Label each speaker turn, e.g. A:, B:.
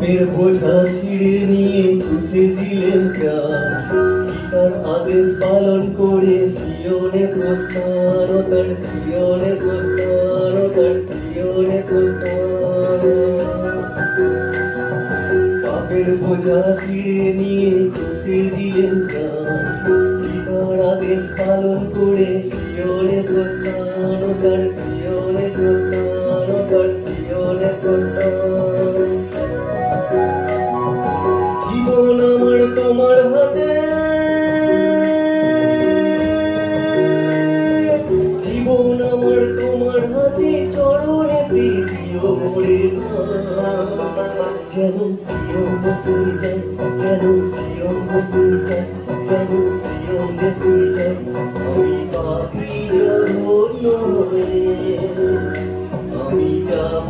A: পাপের বোঝা ছিঁড়ে নিয়ে খুশে দিলেন পিতার আদেশ পালন করে সিওনে প্রস্থান তার সিওনে প্রস্থান তার সিওনে প্রস্থান। পাপের বোঝা ছিঁড়ে নিয়ে খুশে দিলেন পিতার আদেশ পালন করে সিওনে প্রস্থান তার সিওনে প্রস্থান তার সিওনে আমার হাতে জীবন আমার তোমার হাতে চরণে দিও মোরে যেন সিয়ন বসে যায়, যেন সিয়ন বসে যায়, যেন সিয়ন বসে যায়। আমি আমি যাব